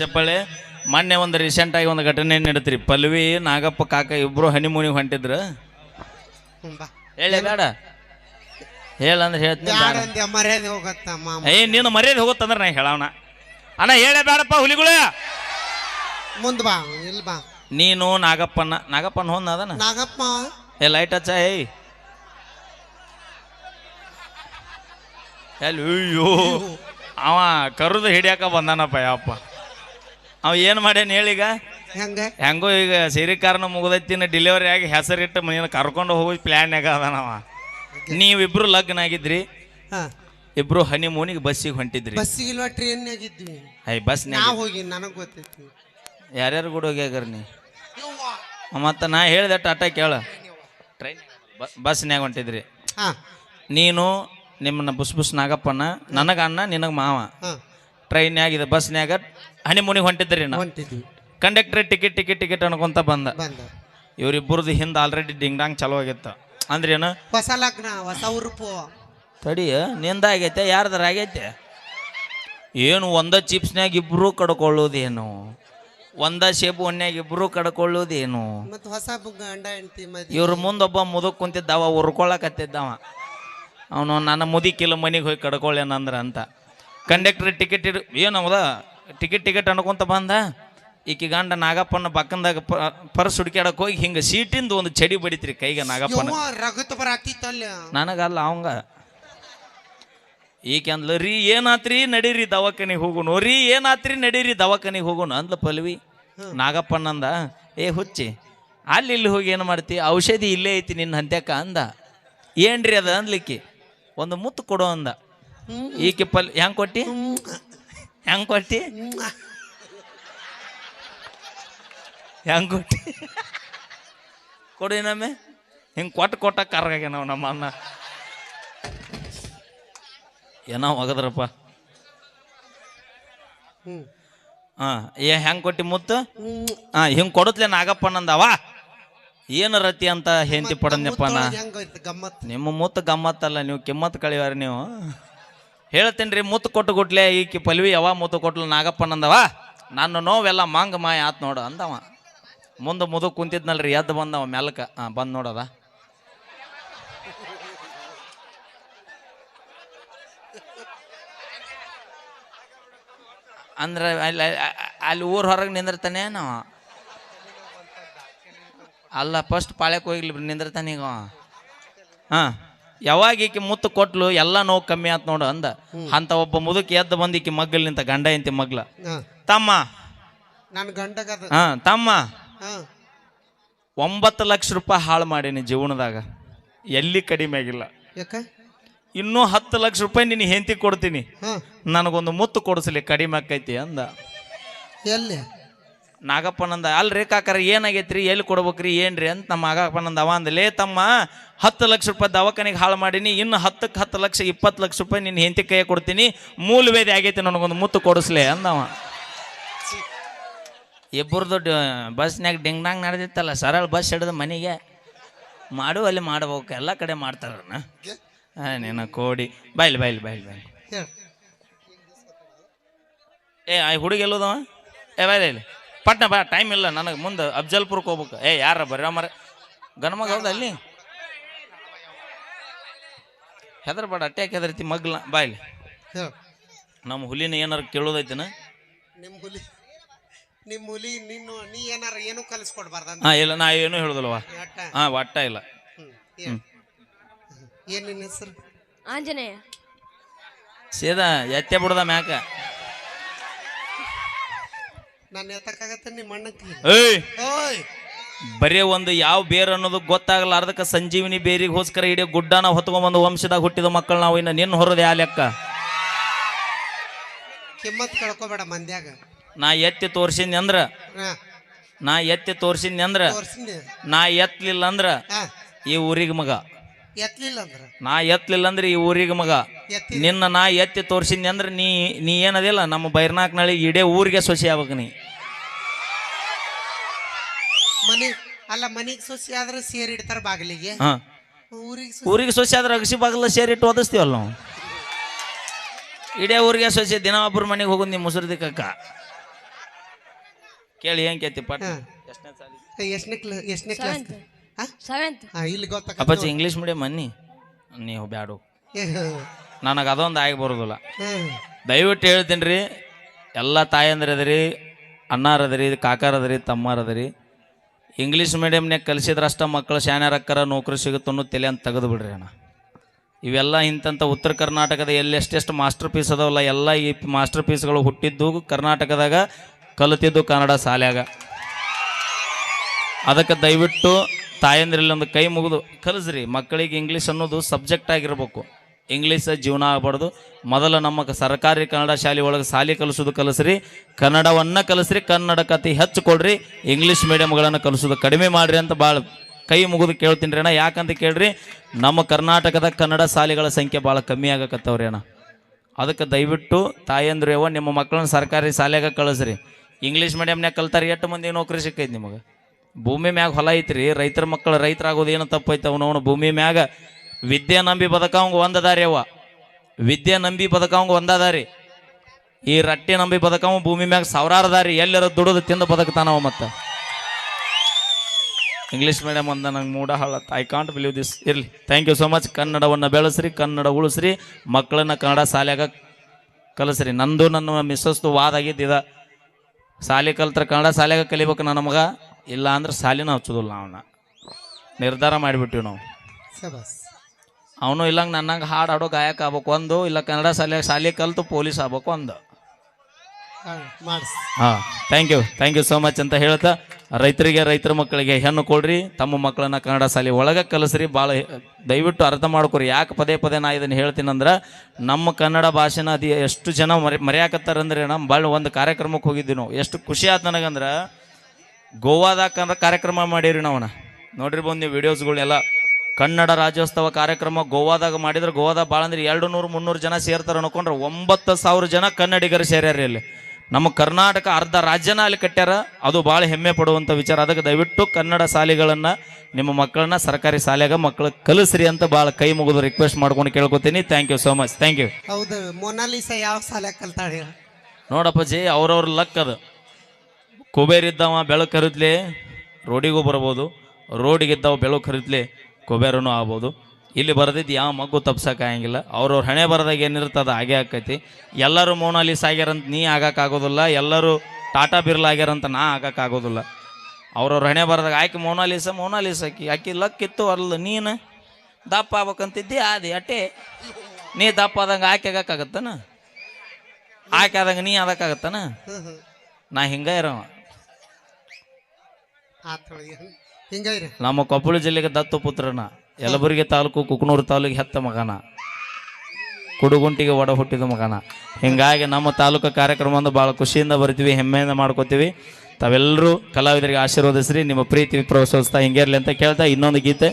ಚಪ್ಪಳೆ ಮೊನ್ನೆ ಒಂದು ರೀಸೆಂಟ್ ಆಗಿ ಒಂದು ಘಟನೆ ನಡೀತ್ರಿ. ಪಲ್ವಿ ನಾಗಪ್ಪ ಕಾಕ ಇಬ್ರು ಹನಿಮೂನಿಗೆ ಹೊಂಟಿದ್ರು. ಹೇಳಿ ಬೇಡ. ಹೇಳಂದ್ರೆ ಹೇಳ್ತೀನಿ ಬೇಡ. ಮರ್ಯಾದೆ ಹೋಗತ್ತ ಮಾಮ? ಏ ನೀನು ಮರ್ಯಾದೆ ಹೋಗುತ್ತಂದ್ರೆ ನಾ ಹೇಳವಣ ಅಣ್ಣ ಹೇಳೇ ಬೇಡಪ್ಪ ಹುಲಿಗಳು. ಮುಂದ್ ಬಾ ಇಲ್ ಬಾ. ನೀನು ನಾಗಪ್ಪನ ನಾಗಪ್ಪನ ಹೊಂದ ಅದನ ನಾಗಪ್ಪ. ಏ ಲೈಟ್ ಹಚ್ಚ ಏಯ್. ಎಲ್ಲಿ ಅಯ್ಯೋ. ಅವ ಕರುದು ಹಿಡಿಯಾಕ ಬಂದಾನಪ್ಪ ಯಪ್ಪ ಅವ ಏನು ಮಾಡ್ಯಾನ ಹೇಳೀಗ ಹೆಂಗ? ಹೆಂಗೋ ಈಗ ಸಿರಿಕಾರನ ಮುಗ್ದೈತಿನ ಡೆಲಿವರಿ ಆಗಿ ಹೆಸರಿಟ್ಟು ಮನೇನ ಕರ್ಕೊಂಡು ಹೋಗಿ ಪ್ಲ್ಯಾನ್ಯಾಗ ಅದಾನವ ನೀವಿಬ್ರು ಲಗ್ನ ಆಗಿದ್ರಿ ಇಬ್ರು ಹನಿಮೂನಿಗೆ ಬಸ್ಸಿಗೆ ಹೊಂಟಿದ್ರಿ. ಬಸ್ಸಿಗೆ ಇಲ್ವಾ ಐ ಹೋಗಿ ನನಗೆ ಗೊತ್ತೈತಿ. ಯಾರ್ಯಾರು ಕೂಡ ಹೋಗ್ಯಾಗರ್ ನೀ? ಮತ್ತು ನಾ ಹೇಳಿದೆ ಟಾಟಾ ಕೇಳ. ಟ್ರೈನ್ ಬಸ್ನ್ಯಾಗ ಹೊಂಟಿದ್ರಿ. ಹಾ. ನೀನು ನಿಮ್ಮನ್ನ ಬುಸ್ ಬುಸ್ ನಾಗಪ್ಪನ ನನಗೆ ಅಣ್ಣ ನಿನಗೆ ಮಾವ. ಟ್ರೈನ್ಯಾಗ ಇದು ಬಸ್ನ್ಯಾಗ ಹನಿಮೂನಿಗೆ ಹೊಂಟಿದ್ರಿ ನಾ. ಹೊಂಟಿದ್ವಿ. ಕಂಡಕ್ಟರ್ ಟಿಕೆಟ್ ಟಿಕೆಟ್ ಟಿಕೆಟ್ ಅನ್ಕೊಂತ ಬಂದ. ಬಂದ. ಇವ್ರಿಬ್ಬರದು ಹಿಂದೆ ಆಲ್ರೆಡಿ ಡಿಂಗ್ ಡಾಂಗ್ ಚಲೋ ಆಗಿತ್ತು. ಅಂದ್ರೇನು ಹೊಸ ಲಗ್ನ ಹೊಸ ಉರುಪು ತಡಿ ನಿಂದ ಆಗೈತೆ ಯಾರ್ದಾರ ಆಗೈತೆ? ಏನು ಒಂದ ಚಿಪ್ಸ್ನ್ಯಾಗ ಇಬ್ರು ಕಡ್ಕೊಳ್ಳೋದೇನು? ಒಂದ ಶೇಪ್ ಒನ್ಯಾಗ ಇಬ್ರು ಕಡ್ಕೊಳ್ಳೋದೇನು? ಹೊಸ ಬು- ಗಂಡ ಹೆಂಡತಿ ಮದ್ವಿ. ಇವ್ರ ಮುಂದೊಬ್ಬ ಮುದುಕ್ ಕುಂತಿದ್ದವ ಉರ್ಕೊಳಕತ್ತಿದ್ದವ ಅವನು ನನ್ನ ಮುದಿಕಿಲ್ಲ ಮನೆಗೆ ಹೋಗಿ ಕಡ್ಕೊಳ್ಳೇನಂದ್ರ ಅಂತ. ಕಂಡಕ್ಟರ್ ಟಿಕೆಟ್ ಇಡು ಏನವದ ಟಿಕೆಟ್ ಟಿಕೆಟ್ ಅನ್ಕೊಂತ ಬಂದ. ಈಕಿ ಗಂಡ ನಾಗಪ್ಪನ ಪಕ್ಕಂದಾಗ ಪರ್ಸ್ ಹುಡುಕ್ಯಾಡಕ್ ಹೋಗಿ ಹಿಂಗೆ ಸೀಟಿಂದ ಒಂದು ಚಡಿ ಬಡಿತ್ರಿ ಕೈಗೆ ನಾಗಪ್ಪನ. ರಗತ್ ನನಗಲ್ಲ ಅವಂಗ. ಈಕೆ ಅಂದ್ಲ ರೀ ಏನಾತ್ರಿ? ನಡೀರಿ ದವಾಖಾನಿಗೆ ಹೋಗುನು. ರೀ ಏನಾತ್ರಿ? ನಡೀರಿ ದವಾಖಾನಿಗೆ ಹೋಗುನು. ಅಂದ್ಲ ಪಲ್ವಿ. ನಾಗಪ್ಪನಂದ ಏ ಹುಚ್ಚಿ ಅಲ್ಲಿ ಇಲ್ಲಿ ಹೋಗಿ ಏನು ಮಾಡ್ತಿ? ಔಷಧಿ ಇಲ್ಲೇ ಐತಿ ನಿನ್ನ ಹಂತ್ಯಾಕ. ಅಂದ. ಏನ್ರಿ ಅದ? ಅಂದ್ಲಿಕ್ಕಿ ಒಂದು ಮುತ್ತು ಕೊಡು ಅಂದ. ಈಕೆ ಪಲ್ ಹೆಂಗ್ ಕೊಟ್ಟಿ? ಹೆಂಗ್ ಕೊಟ್ಟಿ? ಹೆಂಗ್ ಕೊಟ್ಟಿ? ಕೊಡು ಇನ್ನೊಮ್ಮೆ. ಹಿಂಗೆ ಕೊಟ್ಟು ಕೊಟ್ಟ ಕರ್ಗಾಗೆ ನಾವು ನಮ್ಮ ಅನ್ನ ಏನೋ ಒಗದ್ರಪ್ಪ. ಹಾಂ ಏ ಹೆಂಗೆ ಕೊಟ್ಟಿ ಮುತ್ತು? ಹಾ ಹಿಂಗ್ ಕೊಡತ್ಲೆ ನಾಗಪ್ಪ ನಂದವ ಏನು ರತಿ ಅಂತ ಹೆಂತಿ ಪಡಂದಪ್ಪ ನಾ? ನಿಮ್ಮ ಮುತ್ತು ಗಮ್ಮತ್ತಲ್ಲ ನೀವು ಕಿಮ್ಮತ್ ಕಳಿವಾರ ನೀವು. ಹೇಳ್ತೀನಿ ರೀ ಮುತ್ತು ಕೊಟ್ಟು ಗುಟ್ಲೆ, ಈಕಿ ಪಲ್ವಿ ಯಾವ ಮುತ್ತು ಕೊಟ್ಲು ನಾಗಪ್ಪನಂದವ ನನ್ನ ನೋವೆಲ್ಲ ಮಾಂಗ ಮಾಯ ಆತ್ ನೋಡು ಅಂದವ. ಮುಂದೆ ಮುದು ಕುಂತಿದ್ನಲ್ರಿ, ಎದ್ದು ಬಂದವ ಮೆಲ್ಕ. ಹಾಂ ಬಂದು ನೋಡದ. ಅಂದ್ರೆ ಅಲ್ಲಿ ಅಲ್ಲಿ ಊರ್ ಹೊರಗೆ ನಿಂದಿರ್ತಾನೆ ನಾವು ಅಲ್ಲ ಫಸ್ಟ್ ಪಾಳ್ಯಕ್ಕೆ ಹೋಗಿಲ್ಲ ನಿಂದಿರ್ತಾನೆ ಈಗ ಹಾಂ. ಯಾವಾಗ ಈಕೆ ಮುತ್ತು ಕೊಟ್ಲು ಎಲ್ಲ ನೋವು ಕಮ್ಮಿ ಆತ್ ನೋಡು ಅಂದ. ಅಂತ ಒಬ್ಬ ಮುದುಕಿ ಎದ್ದು ಬಂದು ಈಕೆ ಮಗ್ಗಲ್ ನಿಂತ ಗಂಡ ಇಂತಿ ಮಗ್ಲ. ತಮ್ಮ. ನನ್ನ ಹಾ ತಮ್ಮ. ಒಂಬತ್ತು ಲಕ್ಷ ರೂಪಾಯಿ ಹಾಳು ಮಾಡೀನಿ ಜೀವನದಾಗ. ಎಲ್ಲಿ ಕಡಿಮೆ ಆಗಿಲ್ಲ. ಯಾಕ? ಇನ್ನೂ ಹತ್ತು ಲಕ್ಷ ರೂಪಾಯಿ ನಿನ್ನ ಹೆಂತಿ ಕೊಡ್ತೀನಿ. ನನಗೊಂದು ಮುತ್ತು ಕೊಡಿಸ್ಲಿ ಕಡಿಮೆ ಆಕೈತಿ ಅಂದ. ಎಲ್ಲಿ? ನಾಗಪ್ಪನಂದ ಅಲ್ರಿ ಕಾಕರ ಏನಾಗೈತ್ರಿ? ಎಲ್ಲಿ ಕೊಡ್ಬೇಕ್ರಿ? ಏನ್ರಿ? ಅಂತ ನಮ್ಮ ನಾಗಪ್ಪನಂದ ಅವ ಅಂದಲೇ ತಮ್ಮ ಹತ್ತು ಲಕ್ಷ ರೂಪಾಯಿ ದವಾಖಾನೆಗೆ ಹಾಳು ಮಾಡೀನಿ. ಇನ್ನು ಹತ್ತಕ್ಕೆ ಹತ್ತು ಲಕ್ಷ ಇಪ್ಪತ್ತು ಲಕ್ಷ ರೂಪಾಯಿ ನಿನ್ನ ಹೆಂಡತಿ ಕೈ ಕೊಡ್ತೀನಿ. ಮೂಲವೇದಿ ಆಗೈತಿ ನನಗೊಂದು ಮುತ್ತು ಕೊಡಿಸ್ಲೆ ಅಂದವ ಇಬ್ಬರದು ಬಸ್ನ್ಯಾಗ ಡಿಂಗ್ ಡಾಂಗ್ ನಡೆದಿತ್ತಲ್ಲ ಸರಳ ಬಸ್ ಹಿಡಿದು ಮನೆಗೆ. ಮಾಡು ಅಲ್ಲಿ ಮಾಡ್ಬೇಕು. ಎಲ್ಲ ಕಡೆ ಮಾಡ್ತಾರಣ್ಣ ಹಾಂ ನೀನು ಕೋಡಿ. ಬಾಯ್ಲಿ ಬಾಯ್ಲಿ ಬಾಯ್ಲಿ ಬಾಯ್ಲಿ ಏ ಆ ಹುಡುಗಿ ಎಲ್ಲೋದವ? ಏ ಬಾಯ್ಲಿ ಇಲ್ಲಿ ಪಟ್ನ ಬಾ ಟೈಮ್ ಇಲ್ಲ ನನಗೆ ಮುಂದೆ ಅಫ್ಜಲ್ಪುರಕ್ಕೆ ಹೋಗ್ಬೇಕು. ಏ ಯಾರ ಬರ್ರ ಮರ ಗಣಮಗ ಹೌದ ಅಲ್ಲಿ? ಹೆದರ್ಬೇಡ ಅಟ್ಯಾಕ್ ಹೆದರ್ತಿ ಮಗ್ಲ ಬಾಯ್ಲಿ ಹೇಳ ನಮ್ಮ ಹುಲಿನ ಏನಾರು ಕೇಳೋದೈತೇನ? ನಿಮ್ಮ ಹುಲಿ ನಿಮ್ಮ ಹುಲಿ ನಿನ್ನ ನೀ ಏನಾರ ಏನು ಕಲಿಸ್ಕೊಡ್ಬಾರ್ದ ಹಾಂ ಇಲ್ಲ ನಾ ಏನು ಹೇಳುದಿಲ್ಲವ ಅಟ್ಟ. ಹಾಂ ಒಟ್ಟ ಇಲ್ಲ. ಏನ್ ನಿನ್ನ ಹೆಸರು? ಆಂಜನೇಯ. ಸೇದಾ ಎತ್ತೆ ಬಿಡದ ಮ್ಯಾಕ. ನಾನು ಎತ್ತಕ್ಕಾಗತ್ತೆ ನಿಮ್ಮ ಅಣ್ಣಕ್ಕೆ ಏಯ್! ಓಯ್! ಬರೀ ಒಂದು ಯಾವ ಬೇರ್ ಅನ್ನೋದು ಗೊತ್ತಾಗಲಾರ್ದಕ್ಕೆ ಸಂಜೀವಿನಿ ಬೇರಿಗೋಸ್ಕರ ಇಡೀ ಗುಡ್ಡನ ಹೊತ್ಕೊಂಡ್ಬಂದು ವಂಶದಾಗ ಹುಟ್ಟಿದ ಮಕ್ಕಳು ನಾವು ಇನ್ನ ನಿನ್ನ ಹೊರದೆ ಆ ಲೆಕ್ಕ. ಕಿಮ್ಮತ್ ಕಳ್ಕೊಬೇಡ ಮಂದ್ಯಾಗ. ನಾ ಎತ್ತಿ ತೋರ್ಸಿದ್ನಿ ಅಂದ್ರ ಹಾ. ನಾ ಎತ್ತಿ ತೋರ್ಸಿದ್ನಿ ಅಂದ್ರ ತೋರ್ಸಿನಿ. ನಾ ಎತ್ತಲಿಲ್ಲ ಅಂದ್ರ ಹಾ. ಈ ಊರಿಗೆ ಮಗ. ಎತ್ತಲಿಲ್ಲ ಅಂದ್ರ? ನಾ ಎತ್ತಲಿಲ್ಲ ಅಂದ್ರೆ ಈ ಊರಿಗೆ ಮಗ. ಎತ್ತಿ ನಿನ್ನ ನಾ ಎತ್ತಿ ತೋರ್ಸಿದ್ನಿ ಅಂದ್ರೆ ನೀ ನೀ ಏನದಿಲ್ಲ ನಮ್ಮ ಬೈರ್ನಾಕ್ನಳ್ಳಿ ಇಡೇ ಊರಿಗೆ ಸೊಸೆ ಆಗ್ಬೇಕು ನೀ. ಮನಿ ಅಲ್ಲ ಮನಿಗ್ ಸೊಸಿ ಆದ್ರೆ ಸೇರಿ ಇಡ್ತಾರ ಬಾಗಿಲಿಗೆ. ಹಾ. ಊರಿಗೆ ಊರಿಗೆ ಸೊಸೆ ಆದ್ರೆ ಅಗಸಿ ಸೇರಿ ಸೇರಿಟ್ಟು ಓದಿಸ್ತೀವಲ್ಲ ನಾವು? ಇಡೇ ಊರಿಗೆ ಸೊಸೆ ದಿನ ಒಬ್ಬರ ಮನೆಗೆ ಹೋಗೋದು ನಿಮ್ಮ ಮುಸುರ್ದಿ ಕಕ್ಕ ಕೇಳಿ ಏನ್ ಕೇತಿ ಪಟ್ ಹಾ. ಎಷ್ಟನೇ ಸಾಲಿ? ಎಷ್ಟನೇ ಕ್ಲಾ ಎಷ್ಟನೇ ಕ್ಲಾಸ್ ಹಾ ಸೆವೆಂತ್. ಹಾ ಇಲ್ಲಿ ಗೊತ್ತಾಗ ಅಪ್ಪಾಜಿ ಇಂಗ್ಲೀಷ್ ಮೀಡಿಯಂ ಅನ್ನಿ. ನೀವು ಬ್ಯಾಡು. ನನಗೆ ಅದೊಂದು ಆಗಿ ಬರೋದಿಲ್ಲ. ದಯವಿಟ್ಟು ಹೇಳ್ತೀನಿ ರೀ ಎಲ್ಲ ತಾಯಂದ್ರದ್ರಿ ಅದರಿ ಅಣ್ಣಾರ ಅದರಿ ಕಾಕಾರ ಅದರಿ ತಮ್ಮಾರ ಅದರಿ ಇಂಗ್ಲೀಷ್ ಮೀಡಿಯಮ್ನಾಗ ಕಲಿಸಿದ್ರಷ್ಟ ಮಕ್ಕಳು ಶಾನ್ಯಾರಕ್ಕರ ನೌಕರಿ ಸಿಗುತ್ತೋ ಅನ್ನೋ ತಲೆ ಅಂತ ತೆಗೆದು ಬಿಡ್ರಿ ಅಣ್ಣ. ಇವೆಲ್ಲ ಇಂಥಂಥ ಉತ್ತರ ಕರ್ನಾಟಕದ ಎಲ್ಲೆಷ್ಟೆಷ್ಟು ಮಾಸ್ಟರ್ ಪೀಸ್ ಅದಾವಲ್ಲ, ಎಲ್ಲ ಈ ಮಾಸ್ಟರ್ ಪೀಸ್ಗಳು ಹುಟ್ಟಿದ್ದು ಕರ್ನಾಟಕದಾಗ ಕಲಿತಿದ್ದು ಕನ್ನಡ ಶಾಲ್ಯಾಗ. ಅದಕ್ಕೆ ದಯವಿಟ್ಟು ತಾಯಂದ್ರಲ್ಲಿ ಒಂದು ಕೈ ಮುಗಿದು, ಕಲಿಸ್ರಿ ಮಕ್ಕಳಿಗೆ ಇಂಗ್ಲೀಷ್ ಅನ್ನೋದು ಸಬ್ಜೆಕ್ಟ್ ಆಗಿರ್ಬೇಕು. ಇಂಗ್ಲೀಷ್ ಜೀವನ ಆಗಬಾರ್ದು. ಮೊದಲು ನಮ್ಮ ಸರ್ಕಾರಿ ಕನ್ನಡ ಶಾಲೆ ಒಳಗೆ ಶಾಲೆ ಕಲಿಸೋದು ಕಲಿಸ್ರಿ. ಕನ್ನಡವನ್ನು ಕಲಿಸ್ರಿ, ಕನ್ನಡ ಕತೆ ಹೆಚ್ಚು ಕೊಡ್ರಿ ಇಂಗ್ಲೀಷ್ ಮೀಡಿಯಮ್ಗಳನ್ನು ಕಲಿಸೋದು ಕಡಿಮೆ ಮಾಡ್ರಿ ಅಂತ ಭಾಳ ಕೈ ಮುಗಿದು ಕೇಳ್ತೀನಿ ರೀ ಅಣ್ಣ. ಯಾಕಂತ ಕೇಳ್ರಿ, ನಮ್ಮ ಕರ್ನಾಟಕದ ಕನ್ನಡ ಶಾಲೆಗಳ ಸಂಖ್ಯೆ ಭಾಳ ಕಮ್ಮಿ ಆಗಕತ್ತವ್ರಿ ಅಣ್ಣ. ಅದಕ್ಕೆ ದಯವಿಟ್ಟು ತಾಯಂದ್ರು ಯಾವ ನಿಮ್ಮ ಮಕ್ಕಳನ್ನ ಸರ್ಕಾರಿ ಶಾಲೆಗೆ ಕಳಿಸ್ರಿ. ಇಂಗ್ಲೀಷ್ ಮೀಡಿಯಮ್ನಾಗ ಕಲ್ತಾರೆ, ಎಷ್ಟು ಮಂದಿ ನೌಕರಿ ಸಿಕ್ಕೈತಿ ನಿಮಗೆ? ಭೂಮಿ ಮ್ಯಾಗ ಹೊಲ ಐತ್ರಿ, ರೈತರ ಮಕ್ಕಳು ರೈತರಾಗೋದು ಏನು ತಪ್ಪೈತೆ, ಅವನವನು ಭೂಮಿ ಮ್ಯಾಗ ವಿದ್ಯೆ ನಂಬಿ ಬದುಕವಂಗ ಒಂದದಾರಿ ಅವ ವಿದ್ಯೆ ನಂಬಿ ಬದುಕವಂಗ ಒಂದದಾರಿ. ಈ ರಟ್ಟಿ ನಂಬಿ ಬದುಕವ ಭೂಮಿ ಮ್ಯಾಗ ಸಾವಿರಾರು ದಾರಿ ಎಲ್ಲರ ದುಡಿದು ತಿಂದು ಬದುಕ್ತಾನವ ಮತ್ತೆ. ಇಂಗ್ಲೀಷ್ ಮೀಡಿಯಂ ಅಂದ ನಂಗೆ ಮೂಡ ಹಾಳತ್ತ ಐ ಕಾಂಟ್ ಬಿಲೀವ್ ದಿಸ್ ಇರಲಿ. ಥ್ಯಾಂಕ್ ಯು ಸೊ ಮಚ್ ಕನ್ನಡವನ್ನು ಬೆಳೆಸ್ರಿ, ಕನ್ನಡ ಉಳಿಸ್ರಿ ಮಕ್ಕಳನ್ನ ಕನ್ನಡ ಶಾಲ್ಯಾಗ ಕಲಿಸ್ರಿ. ನಂದು ನನ್ನ ಮಿಸ್ಸಸ್ದು ವಾದ ಆಗಿದ್ದಿದ ಶಾಲೆ ಕಲ್ತ್ರ ಕನ್ನಡ ಶಾಲ್ಯಾಗ ಕಲಿಬೇಕು ನನ್ನ ಮಗ. ಇಲ್ಲ ಅಂದ್ರೆ ಶಾಲಿನ ಹಚ್ಚೋದಿಲ್ಲ ಅವನ್ನ ನಿರ್ಧಾರ ಮಾಡಿಬಿಟ್ಟಿವಿ ನಾವು. ಅವನು ಇಲ್ಲಂಗೆ ನನ್ನಂಗೆ ಹಾಡು ಆಡೋ ಗಾಯಕ ಆಗ್ಬೇಕು ಒಂದು ಇಲ್ಲ ಕನ್ನಡ ಶಾಲೆ ಶಾಲೆ ಕಲಿತು ಪೊಲೀಸ್ ಆಗ್ಬೇಕು ಒಂದು. ಹಾಂ thank you thank you so much ಅಂತ ಹೇಳ್ತಾ ರೈತರಿಗೆ ರೈತರ ಮಕ್ಕಳಿಗೆ ಹೆಣ್ಣು ಕೊಡ್ರಿ ತಮ್ಮ ಮಕ್ಕಳನ್ನ ಕನ್ನಡ ಶಾಲೆ ಒಳಗೆ ಕಲಿಸ್ರಿ ಭಾಳ ದಯವಿಟ್ಟು ಅರ್ಥ ಮಾಡ್ಕೊರಿ ಯಾಕೆ ಪದೇ ಪದೇ ನಾ ಇದನ್ನು ಹೇಳ್ತೀನಂದ್ರೆ ನಮ್ಮ ಕನ್ನಡ ಭಾಷೆನ ಅದು ಎಷ್ಟು ಜನ ಮರಿ ಮರೆಯಾಕತ್ತಾರಂದ್ರೆ ನಮ್ಮ ಭಾಳ ಒಂದು ಕಾರ್ಯಕ್ರಮಕ್ಕೆ ಹೋಗಿದ್ವಿ ನಾವು. ಎಷ್ಟು ಖುಷಿ ಆಯ್ತು ನನಗಂದ್ರೆ ಗೋವಾದಾಗ ಕಾರ್ಯಕ್ರಮ ಮಾಡೀರಿ ನಾವನ್ನ ನೋಡಿರ್ಬೋದು ನೀವು ವಿಡಿಯೋಸ್ಗಳೆಲ್ಲ ಕನ್ನಡ ರಾಜ್ಯೋತ್ಸವ ಕಾರ್ಯಕ್ರಮ ಗೋವಾದಾಗ ಮಾಡಿದ್ರೆ. ಗೋವಾದಾಗ ಭಾಳ ಅಂದ್ರೆ ಎರಡು ನೂರು ಮುನ್ನೂರು ಜನ ಸೇರ್ತಾರೆ ಅನ್ಕೊಂಡ್ರೆ ಒಂಬತ್ತು ಸಾವಿರ ಜನ ಕನ್ನಡಿಗರು ಸೇರ್ಯಾರ ಇಲ್ಲಿ ನಮ್ಮ ಕರ್ನಾಟಕ ಅರ್ಧ ರಾಜ್ಯನ ಅಲ್ಲಿ ಕಟ್ಟ್ಯಾರ. ಅದು ಭಾಳ ಹೆಮ್ಮೆ ಪಡುವಂಥ ವಿಚಾರ. ಅದಕ್ಕೆ ದಯವಿಟ್ಟು ಕನ್ನಡ ಶಾಲೆಗಳನ್ನು ನಿಮ್ಮ ಮಕ್ಕಳನ್ನ ಸರ್ಕಾರಿ ಶಾಲೆಗೆ ಮಕ್ಕಳು ಕಲಿಸ್ರಿ ಅಂತ ಭಾಳ ಕೈ ಮುಗಿದು ರಿಕ್ವೆಸ್ಟ್ ಮಾಡ್ಕೊಂಡು ಕೇಳ್ಕೊತೀನಿ. Thank you so much thank you ಹೌದು ಮೊನಾಲಿಸ ಯಾವ ಶಾಲೆ ಕಲ್ತಾಳೆ? ನೋಡಪ್ಪ ನೋಡಪ್ಪಾಜಿ ಅವ್ರವ್ರ ಲಕ್ ಅದು. ಕುಬೇರಿದ್ದವ ಬೆಳಕು ಕರಿದ್ಲಿ ರೋಡಿಗೂ ಬರ್ಬೋದು. ರೋಡಿಗಿದ್ದವ ಬೆಳಕು ಹರಿದ್ಲಿ ಕುಬೇರನೂ ಆಗ್ಬೋದು. ಇಲ್ಲಿ ಬರೆದಿದ್ದು ಯಾವ ಮಗು ತಪ್ಸಕ್ಕಾಗಂಗಿಲ್ಲ. ಅವ್ರವ್ರ ಹಣೆ ಬರದಾಗ ಏನಿರ್ತದೆ ಹಾಗೆ ಆಕೈತಿ. ಎಲ್ಲರೂ ಮೋನಾಲಿಸ್ ಆಗ್ಯಾರಂತ ನೀ ಆಗೋಕ್ಕಾಗೋದಿಲ್ಲ. ಎಲ್ಲರೂ ಟಾಟಾ ಬಿರ್ಲಾ ಆಗ್ಯಾರಂತ ನಾ ಆಗೋಕ್ಕಾಗೋದಿಲ್ಲ. ಅವ್ರವ್ರ ಹಣೆ ಬರದಾಗ ಆಕೆ ಮೋನಾಲಿಸ, ಮೋನಾಲಿಸ್ ಆಕಿ. ಆಕಿ ಲಕ್ಕಿತ್ತು ಅಲ್ಲ ನೀನು ದಪ್ಪ ಆಗ್ಬೇಕಂತಿದ್ದಿ, ಆದಿ ಅಟ್ಟೆ. ನೀ ದಪ್ಪ ಆದಂಗೆ ಆಕೆ ಆಗಕ್ಕಾಗತ್ತನ? ಆಕೆ ಆದಂಗೆ ನೀ ಆದಕ್ಕಾಗತ್ತನ ನಾ ಹಿಂಗ ಇರವ. ಹಿಂಗೈರಿ. ನಮ್ಮ ಕೊಪ್ಪಳ ಜಿಲ್ಲೆಗೆ ದತ್ತು ಪುತ್ರನ, ಯಲಬುರ್ಗಿ ತಾಲೂಕು ಕುಕನೂರು ತಾಲೂಕು ಹೆತ್ತ ಮಗನ, ಕುಡುಗುಂಟಿಗೆ ಒಡ ಹುಟ್ಟಿದ ಮಗನ. ಹಿಂಗಾಗಿ ನಮ್ಮ ತಾಲೂಕು ಕಾರ್ಯಕ್ರಮ ಒಂದು ಭಾಳ ಖುಷಿಯಿಂದ ಬರ್ತೀವಿ, ಹೆಮ್ಮೆಯಿಂದ ಮಾಡ್ಕೋತೀವಿ. ತಾವೆಲ್ಲರೂ ಕಲಾವಿದರಿಗೆ ಆಶೀರ್ವದಿಸ್ರಿ, ನಿಮ್ಮ ಪ್ರೀತಿ ಪ್ರೋತ್ಸಾಹಿಸ್ತಾ ಹಿಂಗೇರ್ಲಿ ಅಂತ ಕೇಳ್ತಾ ಇನ್ನೊಂದು ಗೀತೆ.